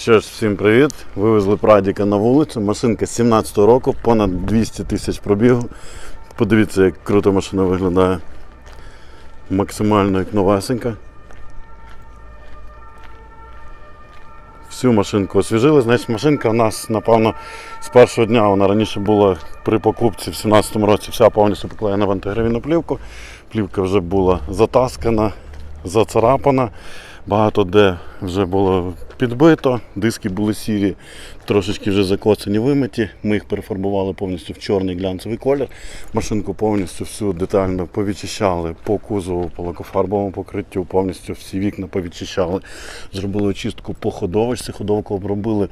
Що ж, всім привіт. Вивезли Прадіка на вулицю. Машинка 17-го року, понад 200 тисяч пробігу. Подивіться, як круто машина виглядає. Максимально як новесенька. Всю машинку освіжили. Значить, машинка у нас, напевно, з першого дня вона раніше була при покупці в 17-му році вся повністю поклеєна в антигравійну плівку. Плівка вже була затаскана, зацарапана. Багато де вже було підбито, диски були сірі, трошечки вже закоцані, вимиті. Ми їх перефарбували повністю в чорний глянцевий колір. Машинку повністю всю детально повідчищали по кузову, по лакофарбовому покриттю, повністю всі вікна повідчищали. Зробили очистку по ходовочці, ходовку обробили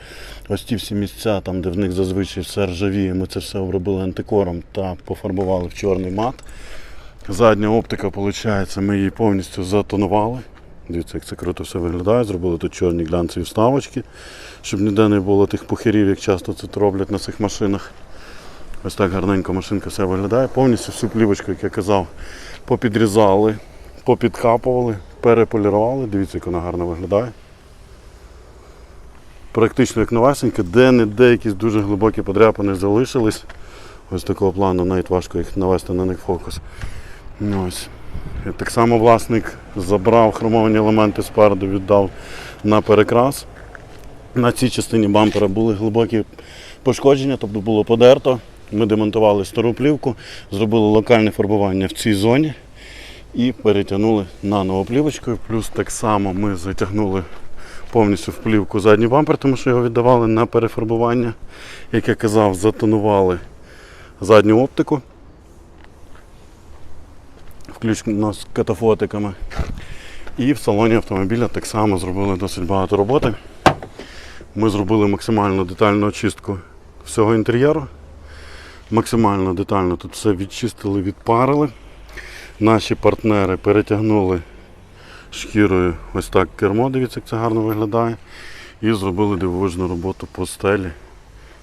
ось ті всі місця, там, де в них зазвичай все ржавіє. Ми це все обробили антикором та пофарбували в чорний мат. Задня оптика, виходить, ми її повністю затонували. Дивіться, як це круто все виглядає. Зробили тут чорні глянцеві вставочки, щоб ніде не було тих пухирів, як часто це роблять на цих машинах. Ось так гарненько машинка все виглядає. Повністю всю плівочку, як я казав, попідрізали, попідкапували, переполірували. Дивіться, як вона гарно виглядає. Практично як новесенька, де-не-де якісь дуже глибокі подряпини залишились. Ось такого плану навіть важко їх навести на них фокус. Ось. Так само власник забрав хромовані елементи спереду, віддав на перекрас. На цій частині бампера були глибокі пошкодження, тобто було подерто. Ми демонтували стару плівку, зробили локальне фарбування в цій зоні і перетягнули наново плівочкою. Плюс так само ми затягнули повністю в плівку задній бампер, тому що його віддавали на перефарбування. Як я казав, затонували задню оптику включно з катафотиками. І в салоні автомобіля так само зробили досить багато роботи. Ми зробили максимально детальну очистку всього інтер'єру. Максимально детально тут все відчистили, відпарили. Наші партнери перетягнули шкірою ось так кермо, дивіться, як це гарно виглядає. І зробили дивовижну роботу по стелі.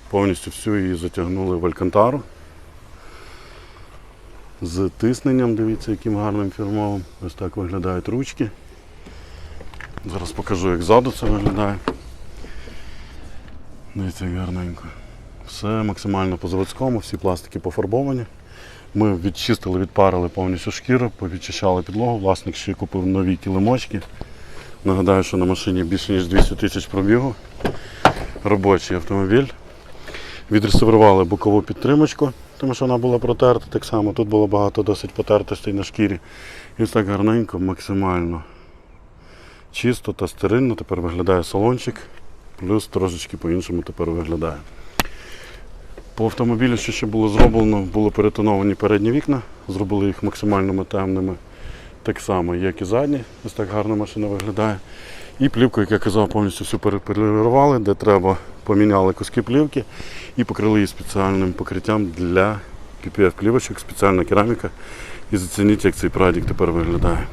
Повністю всю її затягнули в алькантару з тисненням, дивіться, яким гарним фірмовим. Ось так виглядають ручки. Зараз покажу, як ззаду це виглядає. Дивіться, як гарненько. Все максимально по заводському, всі пластики пофарбовані. Ми відчистили, відпарили повністю шкіру, повідчищали підлогу. Власник ще купив нові килимочки. Нагадаю, що на машині більше ніж 200 тисяч пробігу. Робочий автомобіль. Відреставрували бокову підтримочку, тому що вона була протерта так само. Тут було багато досить потертостей на шкірі. І ось так гарненько, максимально чисто та стерильно тепер виглядає салончик, плюс трошечки по-іншому тепер виглядає. По автомобілю, що ще було зроблено, були перетоновані передні вікна, зробили їх максимально темними, так само, як і задні. Ось так гарно машина виглядає. І плівку, як я казав, повністю всю переполірували, де треба, поміняли куски плівки і покрили її спеціальним покриттям для PPF плівочок, спеціальна кераміка. І зацініть, як цей прадік тепер виглядає.